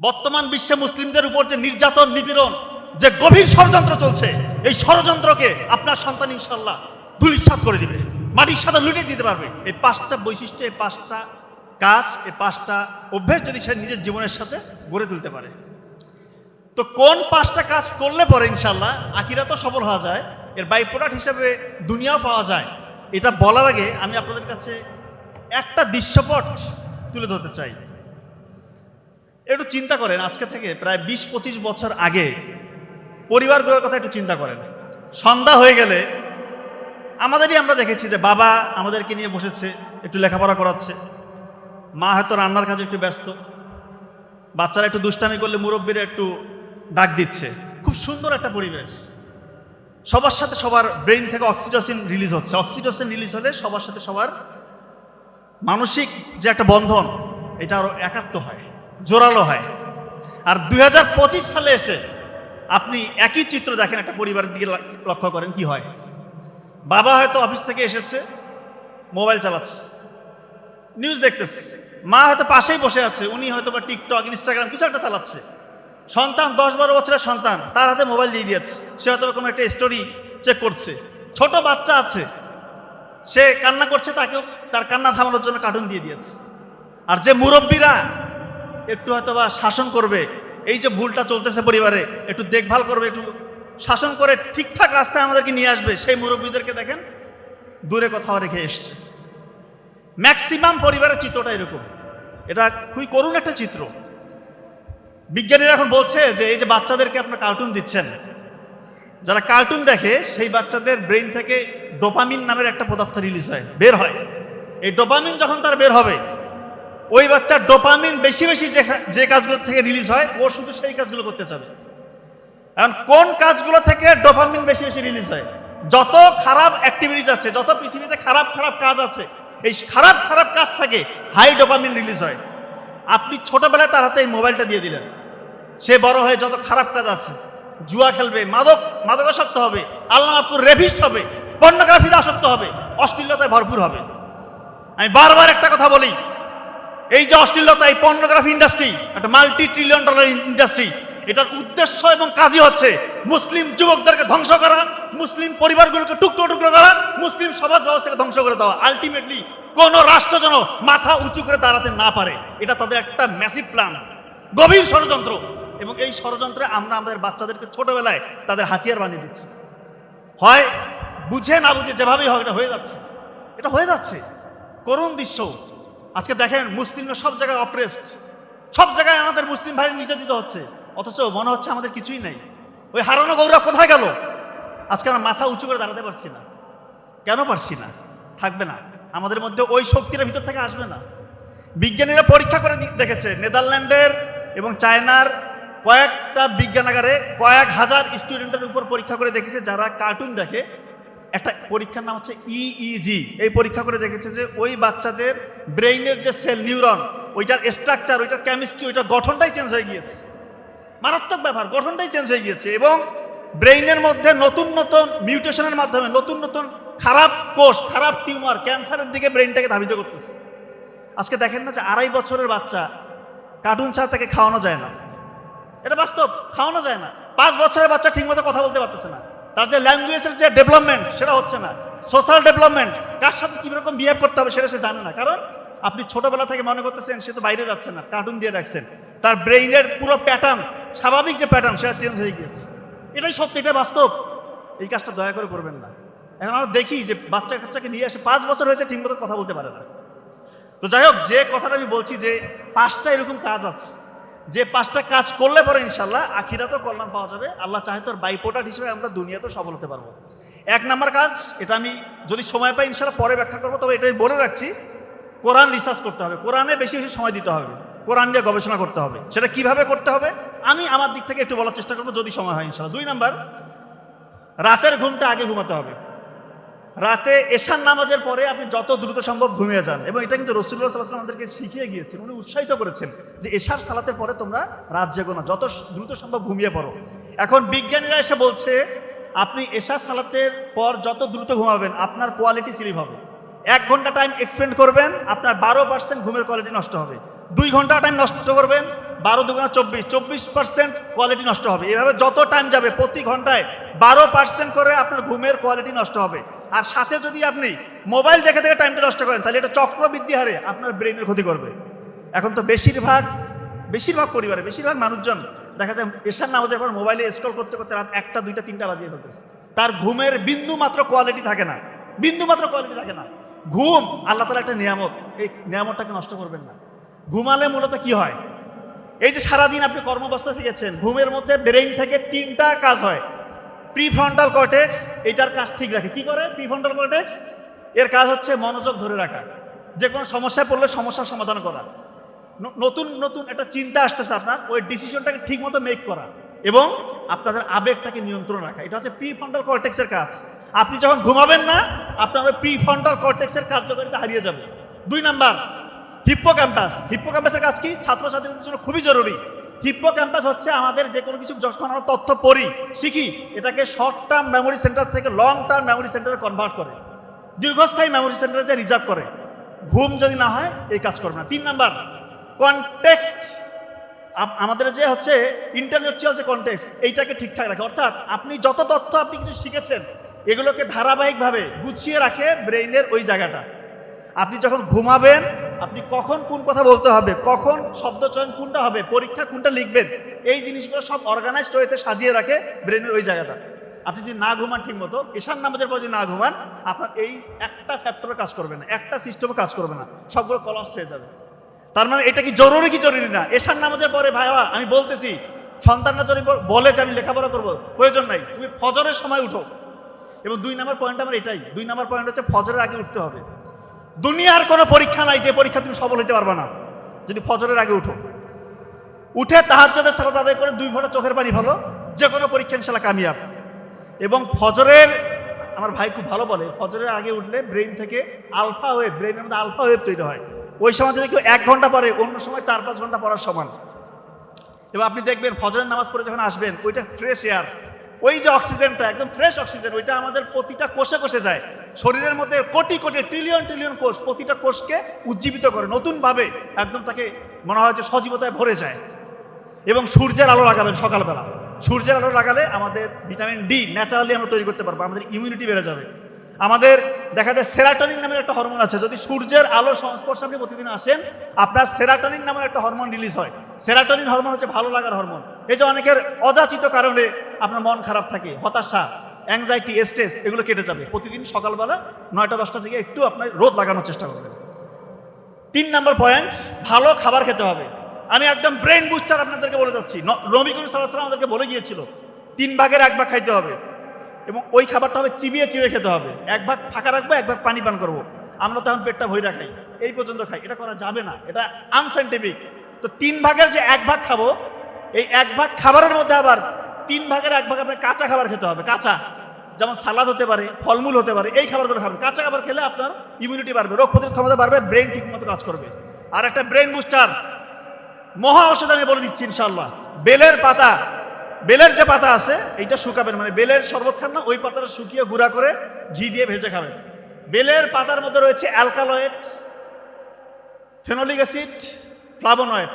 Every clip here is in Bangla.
বর্তমান বিশ্বে মুসলিমদের উপর যে নির্যাতন, নিপীড়ন, যে গভীর ষড়যন্ত্র চলছে, এই ষড়যন্ত্রকে আপনার সন্তান ইনশাল্লাহ ধুলিসাৎ করে দিবে, মাটির সাথে লুটে দিতে পারবে। এই পাঁচটা বৈশিষ্ট্য, এই পাঁচটা কাজ, এই পাঁচটা অভ্যেস যদি সে নিজের জীবনের সাথে গড়ে তুলতে পারে। তো কোন পাঁচটা কাজ করলে পরে ইনশাল্লাহ আকিরা তো সফল হওয়া যায়, এর বাই প্রোডাক্ট হিসেবে দুনিয়াও পাওয়া যায়, এটা বলার আগে আমি আপনাদের কাছে একটা দৃশ্যপট তুলে ধরতে চাই। একটু চিন্তা করেন, আজকে থেকে প্রায় বিশ পঁচিশ বছর আগে পরিবারগুলোর কথা একটু চিন্তা করেন। সন্ধ্যা হয়ে গেলে আমাদেরই আমরা দেখেছি যে বাবা আমাদেরকে নিয়ে বসেছে, একটু লেখাপড়া করাচ্ছে। মা হয়তো রান্নার কাজে একটু ব্যস্ত। বাচ্চারা একটু দুষ্টামি করলে মুরব্বীরা একটু ডাক দিচ্ছে। খুব সুন্দর একটা পরিবেশ। সবার সাথে সবার ব্রেন থেকে অক্সিটোসিন রিলিজ হচ্ছে। অক্সিটোসিন রিলিজ হলে সবার সাথে সবার মানসিক যে একটা বন্ধন, এটা আরও একাত্ম হয়। জোরালো হয়। আর দুই হাজার পঁচিশ সালে এসে আপনি একই চিত্র দেখেন, একটা পরিবারের দিকে লক্ষ্য করেন কি হয়। বাবা হয়তো অফিস থেকে এসেছে, মোবাইল চালাচ্ছে নিউজ দেখতেছে। মা হয়তো পাশেই বসে আছে, উনি হয়তো বা টিকটক, ইনস্টাগ্রাম কিছু একটা চালাচ্ছে। সন্তান, দশ বারো বছরের সন্তান, তার হাতে মোবাইল দিয়ে দিয়েছে। সে হয়তো কোনো একটা স্টোরি চেক করছে। ছোট বাচ্চা আছে, সে কান্না করছে, তাকেও তার কান্না থামানোর জন্য কার্টুন দিয়ে দিয়েছে। আর যে মুরব্বীরা একটু হয়তো বা শাসন করবে। এই যে ভুলটা চলতেছে পরিবারে, একটু দেখভাল করবে, একটু শাসন করে ঠিকঠাক রাস্তায় আমাদেরকে নিয়ে আসবে, সেই মুরব্বীদেরকে দেখেন, দূরে কোথাও রেখে এসছে। ম্যাক্সিমাম পরিবারের চিত্রটা এরকম। এটা খুবই করুণ একটা চিত্র। বিজ্ঞানীরা এখন বলছে যে এই যে বাচ্চাদেরকে আপনার কার্টুন দিচ্ছেন, যারা কার্টুন দেখে সেই বাচ্চাদের ব্রেইন থেকে ডোপামিন নামের একটা পদার্থ রিলিজ হয়, বের হয়। এই ডোপামিন যখন তার বের হবে ওই বাচ্চার ডোপামিন বেশি বেশি যে কাজগুলো থেকে রিলিজ হয়, ও শুধু সেই কাজগুলো করতে চাবে। এখন কোন কাজগুলো থেকে ডোপামিন বেশি বেশি রিলিজ হয়? যত খারাপ অ্যাক্টিভিটিস আছে, যত পৃথিবীতে খারাপ খারাপ কাজ আছে, এই খারাপ খারাপ কাজ থেকে হাই ডোপামিন রিলিজ হয়। আপনি ছোটবেলায় তার হাতে এই মোবাইলটা দিয়ে দিলেন। সে বড় হয়ে যত খারাপ কাজ আছে, জুয়া খেলবে, মাদক, মাদকাসক্ত হবে আল্লাহ আপুর রেভিস্ট হবে পর্নোগ্রাফিতে আসক্ত হবে, অশ্লীলতায় ভরপুর হবে। আমি বারবার একটা কথা বলি এই যে অশ্লীলতা, এই পর্নোগ্রাফি ইন্ডাস্ট্রি একটা মাল্টি ট্রিলিয়ন ডলার ইন্ডাস্ট্রি এটার উদ্দেশ্য এবং কাজই হচ্ছে মুসলিম যুবকদেরকে ধ্বংস করা, মুসলিম পরিবারগুলোকে টুকরো টুকরো করা, মুসলিম সমাজ ব্যবস্থাকে ধ্বংস করে দেওয়া। আলটিমেটলি কোন রাষ্ট্র যেন মাথা উঁচু করে দাঁড়াতে না পারে, এটা তাদের একটা ম্যাসিভ প্ল্যান গভীর ষড়যন্ত্র। এবং এই ষড়যন্ত্রে আমরা আমাদের বাচ্চাদেরকে ছোটবেলায় তাদের হাতিয়ার বানিয়ে দিচ্ছি। হয় বুঝে না বুঝে যেভাবেই হোক, এটা হয়ে যাচ্ছে। এটা হয়ে যাচ্ছে। করুণ দৃশ্য। আজকে দেখেন মুসলিমরা সব জায়গায় অপ্রেসড সব জায়গায় আমাদের মুসলিম ভাই নির্যাতিত হচ্ছে। অথচ মনে হচ্ছে আমাদের কিছুই নেই। ওই হারানো গৌরব কোথায় গেল? আজকে আমরা মাথা উঁচু করে দাঁড়াতে পারছি না। কেন পারছি না? থাকবে না। আমাদের মধ্যে ওই শক্তিটা ভিতর থেকে আসবে না। বিজ্ঞানীরা পরীক্ষা করে দেখেছে, নেদারল্যান্ডের এবং চায়নার কয়েকটা বিজ্ঞানাগারে কয়েক হাজার স্টুডেন্টের উপর পরীক্ষা করে দেখেছে যারা কার্টুন দেখে একটা পরীক্ষার নাম হচ্ছে ইইজি এই পরীক্ষা করে দেখেছে যে ওই বাচ্চাদের ব্রেইনের যে সেল নিউরন, ওইটার স্ট্রাকচার, ওইটার কেমিস্ট্রি ওইটার গঠনটাই চেঞ্জ হয়ে গিয়েছে। মারাত্মক ব্যাপার, গঠনটাই চেঞ্জ হয়ে গিয়েছে এবং ব্রেইনের মধ্যে নতুন নতুন মিউটেশনের মাধ্যমে নতুন নতুন খারাপ কোষ, খারাপ টিউমার, ক্যান্সারের দিকে ব্রেইনটাকে ধাবিত করতেছে। আজকে দেখেন না যে আড়াই বছরের বাচ্চা কার্টুন ছাড়া তাকে খাওয়ানো যায় না। এটা বাস্তব, খাওয়ানো যায় না। পাঁচ বছরের বাচ্চা ঠিকমতো কথা বলতে পারতেছে না। তার যে ল্যাঙ্গুয়েজের যে ডেভেলপমেন্ট সেটা হচ্ছে না। সোশ্যাল ডেভেলপমেন্ট কার সাথে কীরকম বিহেভ করতে হবে সেটা সে জানে না। কারণ আপনি ছোটবেলা থেকে মনে করতেছেন, সে তো বাইরে যাচ্ছে না কার্টুন দিয়ে রাখছেন। তার ব্রেইনের পুরো প্যাটার্ন স্বাভাবিক যে প্যাটার্ন সেটা চেঞ্জ হয়ে গিয়েছে। এটাই সত্যি এটা বাস্তব। এই কাজটা দয়া করে করবেন না। এখন আমরা দেখি যে বাচ্চা কাচ্চাকে নিয়ে আসে পাঁচ বছর হয়েছে, ঠিকমতো কথা বলতে পারে না। তো যাই হোক, যে কথাটা আমি বলছি যে পাঁচটা এরকম কাজ আছে। যে পাঁচটা কাজ করলে পরে ইনশাল্লাহ আখিরাতেও কল্যাণ পাওয়া যাবে। আল্লাহ চাহে তোর বাইপোটার হিসেবে আমরা দুনিয়াতেও সফল হতে পারব। এক নাম্বার কাজ, এটা আমি যদি সময় পাই ইনশাল্লাহ পরে ব্যাখ্যা করব, তবে এটাই বলে রাখছি, কোরআন রিসার্চ করতে হবে। কোরআনে বেশি বেশি সময় দিতে হবে। কোরআন নিয়ে গবেষণা করতে হবে। সেটা কীভাবে করতে হবে? আমি আমার দিক থেকে একটু বলার চেষ্টা করব যদি সময় হয় ইনশাল্লাহ দুই নাম্বার, রাতের ঘুমটা আগে ঘুমাতে হবে। রাতে এশার নামাজের পরে আপনি যত দ্রুত সম্ভব ঘুমিয়ে যান। এবং এটা কিন্তু রসুল্লাহ সাল্লাহ আমাদেরকে শিখিয়ে গিয়েছেন, উনি উৎসাহিত করেছেন যে এশার সালাতের পরে তোমরা রাত জেগো না, যত দ্রুত সম্ভব ঘুমিয়ে পড়ো। এখন বিজ্ঞানীরা এসে বলছে, আপনি এশার সালাতের পর যত দ্রুত ঘুমাবেন, আপনার কোয়ালিটি স্লিপ হবে। এক ঘণ্টা টাইম এক্সপেন্ড করবেন, আপনার বারো পার্সেন্ট ঘুমের কোয়ালিটি নষ্ট হবে। দুই ঘণ্টা টাইম নষ্ট করবেন, বারো দুগুণা চব্বিশ চব্বিশ পার্সেন্ট কোয়ালিটি নষ্ট হবে। এভাবে যত টাইম যাবে, প্রতি ঘন্টায় বারো পার্সেন্ট করে আপনার ঘুমের কোয়ালিটি নষ্ট হবে। আর সাথে যদি আপনি মোবাইল দেখে দেখে টাইমটা নষ্ট করেন, তাহলে এটা চক্রবৃদ্ধি হারে আপনার ব্রেনের ক্ষতি করবে। এখন তো বেশিরভাগ বেশিরভাগ পরিবারে, বেশিরভাগ মানুষজন দেখা যায় এশার নামাজের পর মোবাইলে স্ক্রল করতে করতে রাত একটা, দুইটা, তিনটা বাজিয়ে ফেলতেছে। তার ঘুমের বিন্দু মাত্র কোয়ালিটি থাকে না। বিন্দু মাত্র কোয়ালিটি থাকে না। ঘুম আল্লাহ তালা একটা নিয়ামত। এই নিয়ামতটাকে নষ্ট করবেন না। ঘুমালে মূলত কি হয়? এই যে সারাদিন আপনি কর্মব্যস্ত থেকেছেন, ঘুমের মধ্যে ব্রেইন থেকে তিনটা কাজ হয়। প্রিফ্রন্টাল কর্টেক্স, এটার কাজ ঠিক রাখে। কি করে? প্রিফ্রন্টাল কর্টেক্স, এর কাজ হচ্ছে মনোযোগ ধরে রাখা। যে কোনো সমস্যায় পড়লে সমস্যার সমাধান করা। নতুন নতুন একটা চিন্তা আসতেছে আপনার, ওই ডিসিশনটাকে ঠিক মতো মেক করা এবং আপনাদের আবেগটাকে নিয়ন্ত্রণ রাখা। এটা হচ্ছে প্রি ফ্রন্টাল কর্টেক্সের কাজ। আপনি যখন ঘুমাবেন না, আপনার ওই প্রি ফ্রন্টাল কর্টেক্সের কার্যকারিতা হারিয়ে যাবে। দুই নাম্বার হিপ্পো ক্যাম্পাস হিপ্পো ক্যাম্পাসের কাজ কি? ছাত্রছাত্রীদের জন্য খুবই জরুরি। হিপ্পো ক্যাম্পাস হচ্ছে আমাদের যে কোনো কিছু যখন আমরা তথ্য পড়ি, শিখি, এটাকে শর্ট টার্ম মেমোরি সেন্টার থেকে লং টার্ম মেমোরি সেন্টারে কনভার্ট করে। দীর্ঘস্থায়ী মেমোরি সেন্টারে যে রিজার্ভ করে, ঘুম যদি না হয়, এই কাজ করবে না। তিন নাম্বার কনটেক্সট আমাদের যে হচ্ছে ইন্টারলেকচুয়াল যে কনটেক্সট এইটাকে ঠিকঠাক রাখে। অর্থাৎ আপনি যত তথ্য আপনি কিছু শিখেছেন, এগুলোকে ধারাবাহিকভাবে গুছিয়ে রাখে ব্রেইনের ওই জায়গাটা। আপনি যখন ঘুমাবেন আপনি কখন কোন কথা বলতে হবে, কখন শব্দ চয়ন কোনটা হবে, পরীক্ষা কোনটা লিখবেন, এই জিনিসগুলো সব অর্গানাইজড ওয়েতে সাজিয়ে রাখে ব্রেনের ওই জায়গাটা। আপনি যদি না ঘুমান ঠিক মতো ঈশান নামাজের পর যদি না ঘুমান, আপনার এই একটা ফ্যাক্টরে কাজ করবে না, একটা সিস্টেমে কাজ করবে না, সবগুলো কলাপস হয়ে যাবে। তার মানে এটা কি জরুরি কি জরুরি না? এশার নামাজের পরে ভাইয়া আমি বলতেছি, সন্তানরা যদি বল- বলে যে আমি লেখাপড়া করব, প্রয়োজন নাই, তুমি ফজরের সময় উঠো। এবং দুই নাম্বার পয়েন্ট আমার এটাই, দুই নাম্বার পয়েন্ট হচ্ছে ফজরের আগে উঠতে হবে। দুনিয়ার কোনো পরীক্ষা নাই, যে পরীক্ষা তুমি সফল হতে পারবে না। যদি ফজরের আগে উঠো। উঠে তাহাজ্জদের সালাত আদায় করে দুই ফোঁটা চোখের পানি ভালো যে কোনো পরীক্ষা ইনশাল্লাহ কামিয়াব। এবং ফজরের, আমার ভাই খুব ভালো বলে, ফজরের আগে উঠলে ব্রেইন থেকে আলফা ওয়েভ ব্রেইনের মধ্যে আলফা ওয়েভ তৈরি হয়। ওই সময় যদি কেউ এক ঘণ্টা পরে অন্য সময় চার পাঁচ ঘণ্টা পড়ার সমান। এবার আপনি দেখবেন ফজরের নামাজ পড়ে যখন আসবেন, ওইটা ফ্রেশ এয়ার ওই যে অক্সিজেনটা, একদম ফ্রেশ অক্সিজেন, ওইটা আমাদের প্রতিটা কোষে কোষে যায়। শরীরের মধ্যে কোটি কোটি ট্রিলিয়ন ট্রিলিয়ন কোষ প্রতিটা কোষকে উজ্জীবিত করে, নতুনভাবে একদম তাকে মনে হয় যে সজীবতায় ভরে যায়। এবং সূর্যের আলো লাগাবেন সকালবেলা। সূর্যের আলো লাগালে আমাদের ভিটামিন ডি ন্যাচারালি আমরা তৈরি করতে পারব, আমাদের ইমিউনিটি বেড়ে যাবে। আমাদের দেখা যায় সেরাটনিন নামের একটা হরমোন আছে। যদি সূর্যের আলো সংস্পর্শে আপনি প্রতিদিন আসেন, আপনার সেরাটনিন নামের একটা হরমোন রিলিজ হয়। সেরাটনিন হরমোন হচ্ছে ভালো লাগার হরমোন। এই যে অনেকের অযাচিত কারণে আপনার মন খারাপ থাকে, হতাশা অ্যাংজাইটি স্ট্রেস এগুলো কেটে যাবে। প্রতিদিন সকালবেলা নয়টা, দশটা থেকে একটু আপনার রোদ লাগানোর চেষ্টা করবেন। তিন নম্বর পয়েন্ট ভালো খাবার খেতে হবে। আমি একদম ব্রেন বুস্টার আপনাদেরকে বলে যাচ্ছি। নবী করিম সাল্লাহ আমাদেরকে বলে গিয়েছিল, তিন ভাগের এক ভাগ খাইতে হবে। এবং ওই খাবারটা হবে চিবিয়ে চিবিয়ে খেতে হবে। এক ভাগ ফাঁকা রাখব, এক ভাগ পানি পান করব। আমরা তখন পেটটা ভইরা খাই। এই পর্যন্ত খাই। এটা করা যাবে না। এটা আনসাইন্টিফিক তো তিন ভাগের যে এক ভাগ খাব, এই এক ভাগ খাবারের মধ্যে আবার তিন ভাগের এক ভাগ আপনার কাঁচা খাবার খেতে হবে। কাঁচা। যেমন সালাদ হতে পারে, ফলমূল হতে পারে, এই খাবারগুলো খাবেন। কাঁচা খাবার খেলে আপনার ইমিউনিটি বাড়বে, রোগ প্রতিরোধ ক্ষমতা বাড়বে ব্রেন ঠিক মতো কাজ করবে। আর একটা ব্রেন বুস্টার মহা ঔষধ আমি বলে দিচ্ছি ইনশাল্লাহ বেলের পাতা। বেলের যে পাতা আছে, এইটা শুকাবেন। মানে বেলের শরবত খান না, ওই পাতাটা শুকিয়ে গুঁড়া করে ঘি দিয়ে ভেজে খাবেন। বেলের পাতার মধ্যে রয়েছে অ্যালকালয়েড, ফেনোলিক অ্যাসিড, ফ্লাভোনয়েড।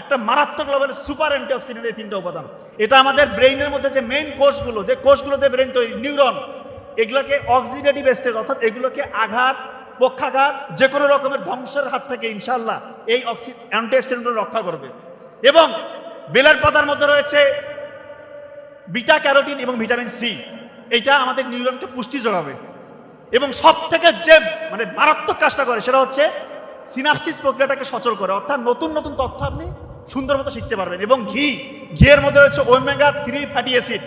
একটা মারাত্মক লেভেলের সুপার অ্যান্টিঅক্সিডেন্ট এই তিনটা উপাদান। এটা আমাদের ব্রেইনের মধ্যে যে মেইন কোষগুলো, যে কোষগুলোতে ব্রেইন তৈরি নিউরন এগুলোকে অক্সিডেটিভ স্টেজ অর্থাৎ এগুলোকে আঘাত, পক্ষাঘাত, যে কোনো রকমের ধ্বংসের হাত থেকে ইনশাল্লাহ এই অক্সি অ্যান্টিঅক্সিডেন্টগুলো রক্ষা করবে। এবং বেলের পাতার মধ্যে রয়েছে বিটা ক্যারোটিন এবং ভিটামিন সি। এইটা আমাদের নিউরনকে পুষ্টি যোগাবে। এবং সব থেকে যে মানে মারাত্মক কাজটা করে সেটা হচ্ছে সিনাপসিস প্রক্রিয়াটাকে সচল করে। অর্থাৎ নতুন নতুন তথ্য আপনি সুন্দর মতো শিখতে পারবেন। এবং ঘি, ঘিয়ের মধ্যে রয়েছে omega three fatty acid.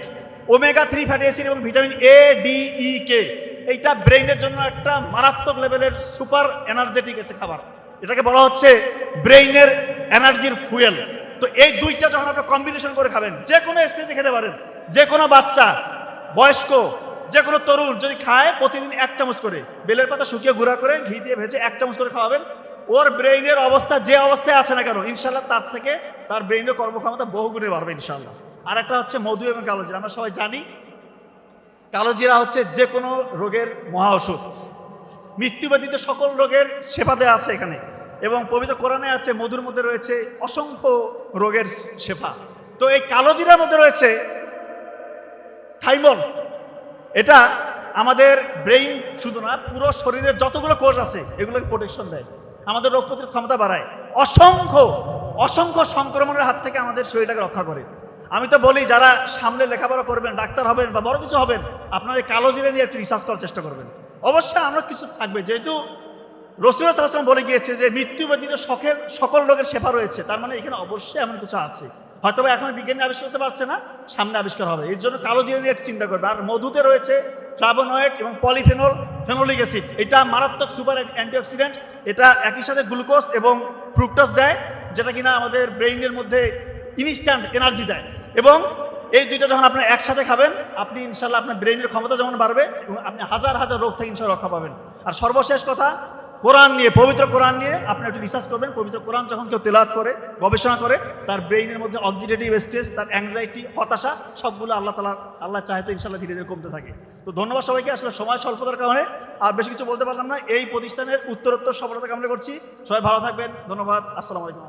Omega three fatty acid এবং vitamin A, D, E, K. এইটা ব্রেইনের জন্য একটা মারাত্মক লেভেলের সুপার এনার্জেটিক একটা খাবার। এটাকে বলা হচ্ছে ব্রেইনের এনার্জির ফুয়েল। তো এই দুইটা যখন আপনি কম্বিনেশন করে খাবেন, যে কোনো স্টেজে খেতে পারেন। যে কোনো বাচ্চা, বয়স্ক, যে কোনো তরুণ যদি খায়, প্রতিদিন এক চামচ করে। বেলের পাতা শুকিয়ে গুঁড়া করে ঘি দিয়ে ভেজে এক চামচ করে খাওয়াবেন। ওর ব্রেইনের অবস্থা যে অবস্থায় আছে না কেন ইনশাল্লাহ তার থেকে তার ব্রেইনের কর্মক্ষমতা বহুগুণে বাড়বে ইনশাল্লাহ আর একটা হচ্ছে মধু এবং কালোজিরা আমরা সবাই জানি কালোজিরা হচ্ছে যে কোনো রোগের মহা ওষুধ। মৃত্যু ব্যতীত সকল রোগের সেবা দেওয়া আছে এখানে। এবং পবিত্র কোরআনে আছে, মধুর মধ্যে রয়েছে অসংখ্য রোগের শেফা তো এই কালো জিরার মধ্যে রয়েছে থাইমল এটা আমাদের ব্রেইন শুধু না, পুরো শরীরের যতগুলো কোষ আছে, এগুলোকে প্রোটেকশন দেয়। আমাদের রোগ প্রতিরোধ ক্ষমতা বাড়ায়। অসংখ্য অসংখ্য সংক্রমণের হাত থেকে আমাদের শরীরটাকে রক্ষা করে। আমি তো বলি, যারা সামনে লেখাপড়া করবেন, ডাক্তার হবেন বা বড় কিছু হবেন, আপনারা এই কালো জিরে নিয়ে একটু রিসার্চ করার চেষ্টা করবেন। অবশ্যই আমরা কিছু থাকবে। যেহেতু রসুল সাল্লাম বলে গিয়েছে যে মৃত্যু ব্যতীত শখের সকল রোগের শেফা রয়েছে, তার মানে এখানে অবশ্যই এমন কিছু আছে। হয়তো এখন বিজ্ঞানী আবিষ্কার করতে পারছে না, সামনে আবিষ্কার হবে। এর জন্য কালো জিরে একটু চিন্তা করবে। আর মধুতে রয়েছে ফ্লাভোনয়েড এবং পলিফেনল ফেনোলিক অ্যাসিড এটা মারাত্মক সুপার অ্যান্টিঅক্সিডেন্ট এটা একই সাথে গ্লুকোজ এবং ফ্রুক্টোজ দেয়, যেটা কিনা আমাদের ব্রেইনের মধ্যে ইনস্ট্যান্ট এনার্জি দেয়। এবং এই দুইটা যখন আপনি একসাথে খাবেন, আপনি ইনশাল্লাহ আপনার ব্রেইনের ক্ষমতা যেমন বাড়বে এবং আপনি হাজার হাজার রোগ থেকে ইনশাল্লাহ রক্ষা পাবেন। আর সর্বশেষ কথা কোরআন নিয়ে, পবিত্র কোরআন নিয়ে আপনি একটু রিসার্চ করবেন। পবিত্র কোরআন যখন কেউ তেলাত করে, গবেষণা করে, তার ব্রেইনের মধ্যে অক্সিডেটিভ স্ট্রেস তার অ্যাংজাইটি হতাশা, সবগুলো আল্লাহ তালা আল্লাহ চাহিদা ইনশাল্লাহ ধীরে ধীরে কমতে থাকে। তো ধন্যবাদ সবাইকে, আসলে সময় স্বল্পতার কারণে আর বেশি কিছু বলতে পারলাম না। এই প্রতিষ্ঠানের উত্তরোত্তর সফলতা কামনা করছি। সবাই ভালো থাকবেন। ধন্যবাদ। আসসালামু আলাইকুম।